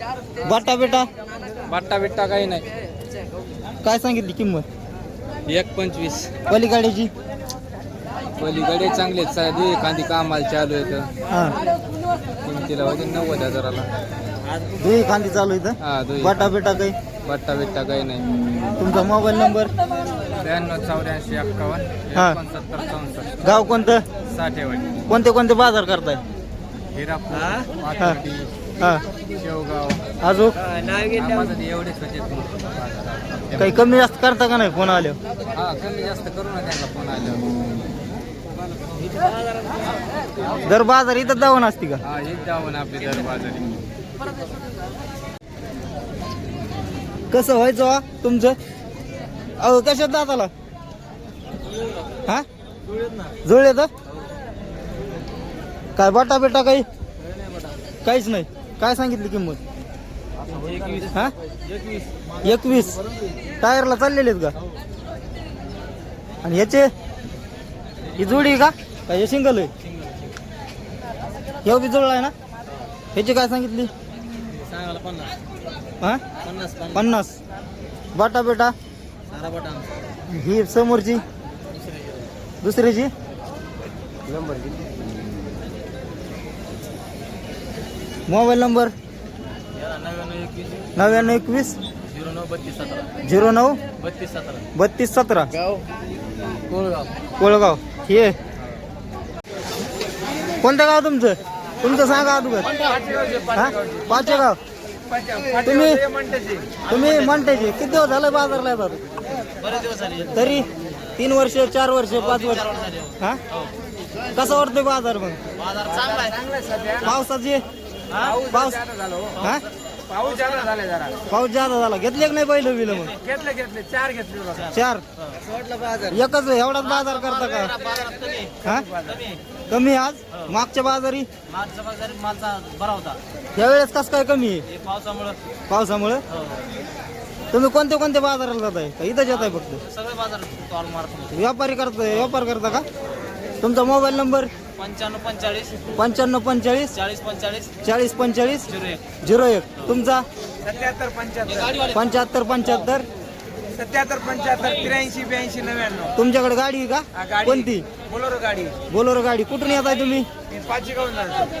Bata बेटा? बट्टा बिट्टा काही नाही. काय सांगितली किंमत? एक पंचवीस. पलीकड्याची पलीकडे चांगले साधी एखादी कामाला चालू येतं हा. किमतीला होते नव्वद हजाराला. दुई खांदी चालू इथं हा दोन बाटा बेटा काही? बट्टा बिट्टा काही नाही. तुमचा मोबाईल नंबर? त्र्याण्णव चौऱ्याऐंशी एक्कावन्न हा. एकोणसत्तर चौसष्ट. गाव कोणतं? साठेवाडी. कोणते कोणते बाजार करताय? हिरापूर हा. पाथर्डी हा. शेवगाव. काही कमी जास्त करता का नाही फोन आल्यावर? हा कमी जास्त करू ना त्यांना फोन आल्यावर. दर बाजार इथं जाऊन असते का? हा आपली दर बाजारी. कसं व्हायचं वा तुमचं? अहो कशात दाताला? हा? जुळले तर काय बटा बेटा काही? काहीच नाही. काय सांगितली किंमत? हा? एकवीस. टायरला चाललेले आहेत का? आणि याचे? ही जोडी आहे का? का हे सिंगल आहे? हे बी जुळला आहे ना? ह्याची काय सांगितली? हा? पन्नास बाटा बेटा? ही समोरची? दुसरीची? Mobile number? नव्याण्णव एकवीस? झिरो नऊ? बत्तीस सतरा? गाव कोळगाव. कोळगाव हे कोणतं गाव तुमचं? तुमचं सांगा अगोदर. हा? पाचेगाव. तुम्ही? तुम्ही म्हणतायचे किती दिवस झालं बाजारला येतात? तरी? तीन वर्ष चार वर्ष पाच वर्ष. हा? कसं वाटतंय बाजार मग? पावसाची? पाऊस हा. पाऊस जादा झाला जरा. पाऊस जादा झाला. घेतले की नाही पहिलं बिलं मग? घेतले घेतले. चार घेतले बघा. चार? एकच एवढाच बाजार करता का? हा? कमी आज? मागच्या बाजारी? मागचा बाजार मालचा बरा होता. यावेळेस कस काय कमी आहे? हे पावसामुळं. पावसामुळे? तुम्ही कोणते कोणते बाजाराला जाताय? का येत आहे फक्त? सगळे बाजार टॉल मारतो. व्यापारी करता व्यापार करता का? तुमचा मोबाईल नंबर? पंच्याण्णव पंचेचाळीस पंच्याण्णव पंचेचाळीस चाळीस पंचेचाळीस चाळीस पंचेचाळीस झिरो एक. झिरो एक. तुमचा? सत्याहत्तर पंच्याहत्तर. पंच्याहत्तर पंच्याहत्तर. सत्याहत्तर पंच्याहत्तर त्र्याऐंशी ब्याऐंशी नव्याण्णव. तुमच्याकडे गाडी आहे हा, का गाडी. कोणती? बोलोरो गाडी बोलोरो गाडी. कुठून येत आहे तुम्ही? मी पाचशे गावून जातो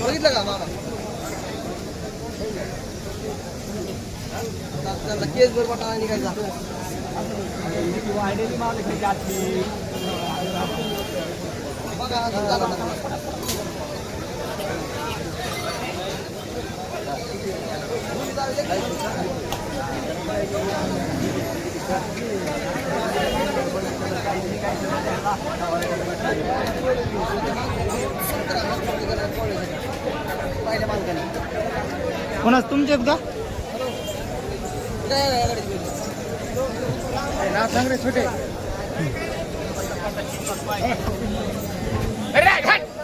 बघितलं का मामा केस भर पटाला निघायचा. बघा अजून झाला ना. पहिल्या मालकाने कोणाच? तुमचे का ना सांग रे छोटे.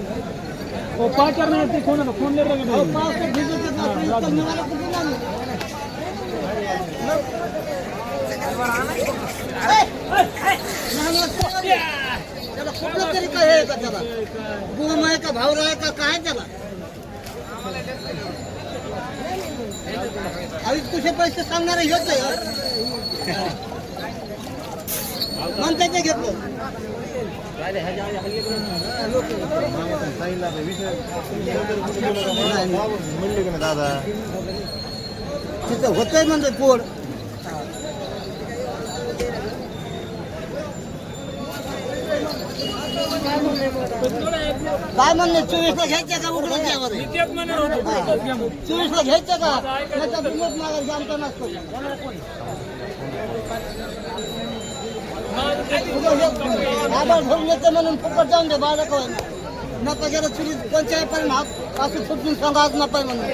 मिनिट फोन फोन त्याला कुठलं तरी काय आहे का त्याला? गुम आहे का भावरा आहे का काय त्याला? अडीच तुझे पैसे सांगणार हेच आहे म्हणते ते घेतलं. दादा तिथं होतंय म्हणजे पोड काय म्हणले चोवीसला घ्यायचं का उघडून चोवीसला घ्यायचं का? नाही तर तुम्हीच मागायचे नसतो आभार भरून येते म्हणून फुकट जाऊन दे बाळा काय नका गेलं चुरी कोणत्याही पण हात असं फुटून सांगा आज नपाय म्हणून.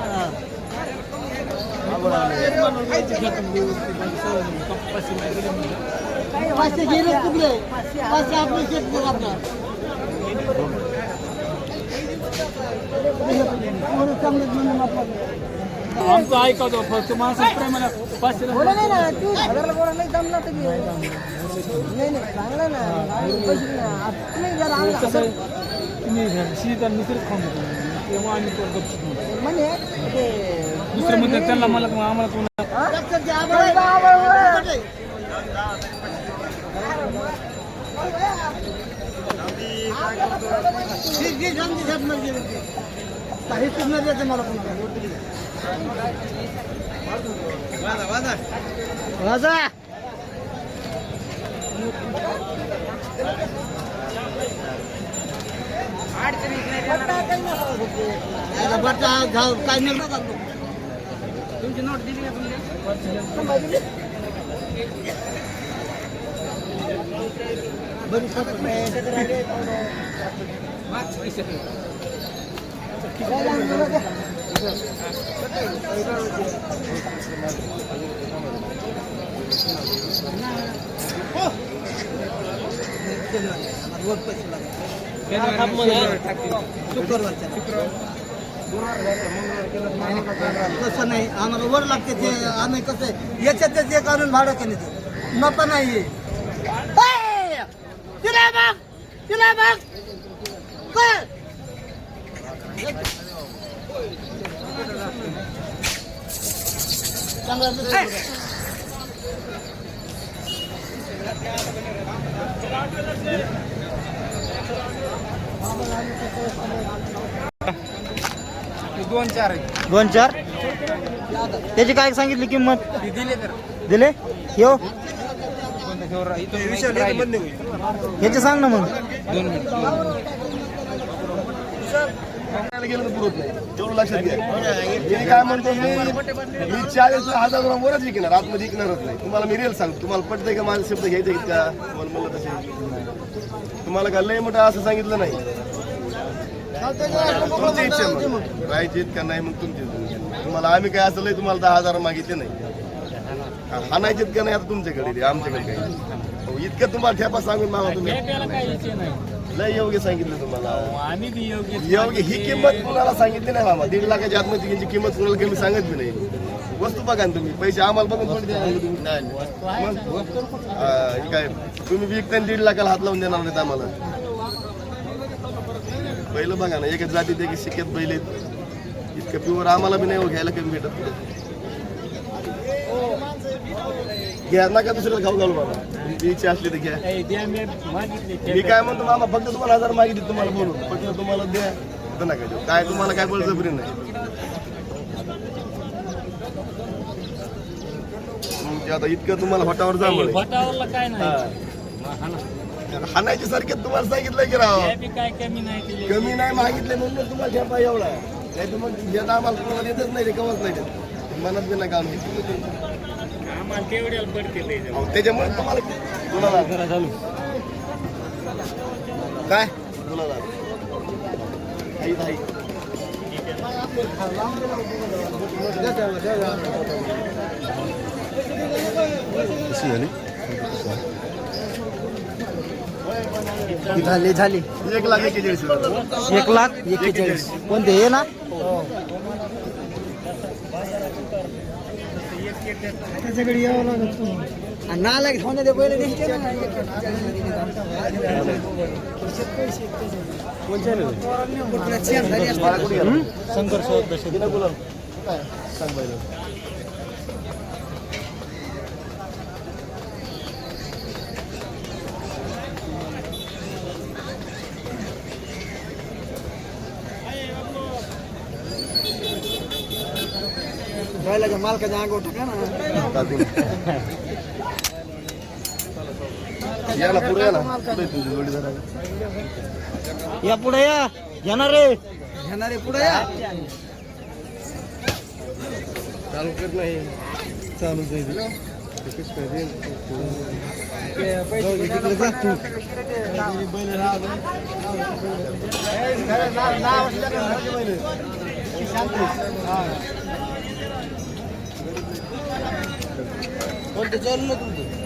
हा. पाचशे गेले कुठले पाचशे आपले शेत आपला. चांगलं म्हणून आपलं आमचं ऐकतो फक्त माणसं प्रेमाला पाचशे बोला नाही ना तू हजारला बोला नाही जमला तर घे. नाही नाही चांगला ना पैसे नाही. आता तुम्ही जरा आणला हजार- तुम्ही शीत आणि मिसळच खाऊन घेतो तेव्हा आम्ही तो गपचूप म्हणतो. म्हणे ते दुसरं म्हणतात त्यांना मला आम्हाला कोण समजी साहेब मर्जी होती. काही मला कोणाला. वाजा. काय नाही तुमची नोट दिली का तुमची? बरी सापड तसं नाही आम्हाला वर लागते ते आम्ही कसं आहे, याच्यात ते आणून भाडं केले ते. नफा नाही. तिला बघ तिला बघ कर. चांगलं दिसतंय. दोन चार आहे दोन चार? त्याची काय सांगितली किंमत? ते दिले तर. दिले? यो. कोणतं घेऊन इथून राहिले. सांग ना मग. दोन मिनिट. गेलं तर पुरत नाही. तेवढं लक्षात घ्या. मी काय म्हणतो मी मी चाळीस हजार वरच विकणार आतमध्ये विकणारच नाही. तुम्हाला मी रेल सांगतो. तुम्हाला पटतंय का माझे शब्द घ्यायचे का? तुम्हाला म्हणलं तसे तुम्हाला का लय मोठं असं सांगितलं नाही. तुमची इच्छा मग. राहायची का नाही मग तुमची तुम्हाला आम्ही काय असं लय तुम्हाला दहा हजार मागितले नाही. हाणायचेत का नाही आता तुमच्याकडे? आमच्याकडे काही हो, इतकं तुम्हाला ठेपा सांगून मामा तुम्ही. लय योग्य सांगितलं तुम्हाला. आम्ही बी योग्य योग्य ही किंमत कुणाला सांगितली नाही मामा. दीड लाखाच्या आतमध्ये यांची किंमत कुणाला कमी सांगत बी नाही. वस्तू बघा ना तुम्ही. पैसे आम्हाला बघून थोडी देणार तुम्ही. मग? हा, हे काय तुम्ही विकताना दीड लाखाला हात लावून देणार नाहीत आम्हाला. पहिलं बघा ना एका जातीत एक शिकेत बैल आहेत. इतकं प्युअर आम्हाला बी नाही हो घ्यायला कमी भेटत. घ्या नका दुसऱ्याला खाऊ घालू बाबा. इच्छा असली तर घ्या. मी काय म्हणतो मामा फक्त तुम्हाला हजार मागितले तुम्हाला बोलून फक्त तुम्हाला द्या. तर नका देऊ. काय तुम्हाला काय बळजबरी नाही. मग ते आता इतकं तुम्हाला हॉटावर जांभळ भटावरला काय नाही. हाणायची सारखे तुम्हाला सांगितलं की राव. त्या बी काय कमी नाही केली. कमी नाही मागितले म्हणून तुम्हाला घ्या पाहिजे एवढा. नाही तर मग घेत आम्हाला तुम्हाला देतच नाही कवच नाही देत. मनात बी तेवढ्याला पडते अहो, त्याच्यामुळे तुम्हाला काय? कुणाला आई आई. झाली? झाली एक लाख एकेचाळीस हजार. एक लाख एक्केचाळीस कोणते हे ना? त्याच्याकडे यावं लागत नाला घेऊन दे पहिले दिसते ना चेक झाली असते. मला कुठे गेला? शंकर चौदशे तिला बोला. काय? सांग बाईला. बैलाच्या मालकाच्या अंगावर टाका ना पुढे या ना पुढे तुझी. या पुढे या येणार रे घेणारे पुढे या चालू कर नाही चालू तिकडे जा कोणतं चालू ना तुमचं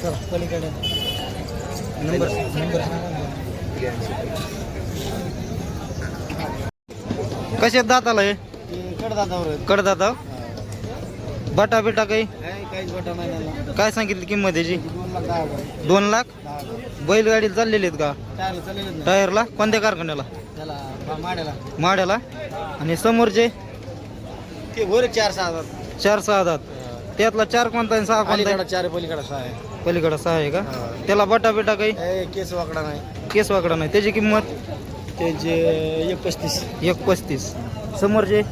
चला पलीकडे नंबर नंबर कसे दाताला हे कडदाता बटा बिटा काही. काय सांगितली किंमत त्याची दोन लाख. बैलगाडीला चाललेले आहेत का? टायरला कोणत्या कारखान्याला? माड्याला. आणि समोरचे? चार सहा हजार. चार सहा दात त्यातला चार कोणता आणि सहा कोणता? चार पलीकडा सहा आहे. पलीकडं सहा आहे का. त्याला बटा बिटा काही? केस वाकडा नाही. केस वाकडा नाही. त्याची किंमत? त्यांचे एक पस्तीस. एक पस्तीस. समोरचे?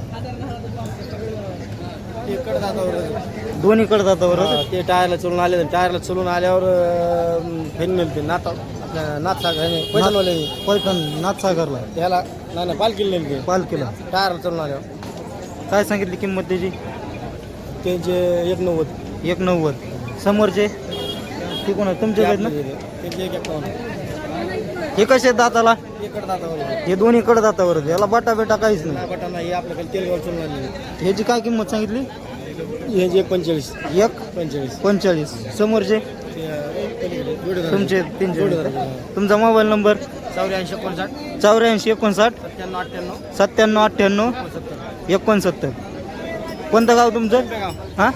ते दोन्ही कडदातावर ते टायरला चलून आले टायरला चलून आल्यावर फेन मिळते नाता आपल्या नाथसागर पैठणवाले पैठण नाथसागरला. त्याला नाही नाही पालखीला नेलते पालखीला. टायरला चलून आल्यावर. काय सांगितली किंमत त्याची? त्यांचे एक नव्वद एक नव्वद समोरचे? ते कोण आहे? तुमचे आहेत ना? त्यांचे एक एकावन्न हे कसे दाताला? ते हे दोन्ही कडदातावर आहेत. याला बटा बिटा काहीच नाही. नाही बटा नाही आपल्याकडे तेलगाव चलून आलेले. ह्याची काय किंमत सांगितली? पंचेचाळीस एक पंचेचाळीस. पंचेचाळीस. समोरचे. तुमचे तीनशे. तुमचा मोबाईल नंबर? चौऱ्याऐंशी एकोणसाठ. चौऱ्याऐंशी एकोणसाठ. सत्त्याण्णव अठ्ठ्याण्णव. सत्त्याण्णव अठ्ठ्याण्णव. सत्तर एकोणसत्तर. कोणतं गाव तुमचं? हां?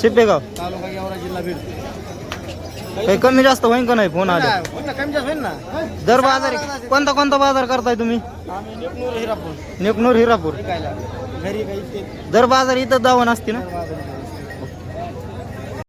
शिपेगाव. काही कमी जास्त होईन का नाही? फोन आले. नाही, होईल ना, कमी जास्त होईल ना. दर बाजार कोणता कोणता बाजार करताय तुम्ही? नेकनूर हिरापूर. नेकनूर हिरापूर. घरी काही ते दर बाजार इथं दावण असते ना?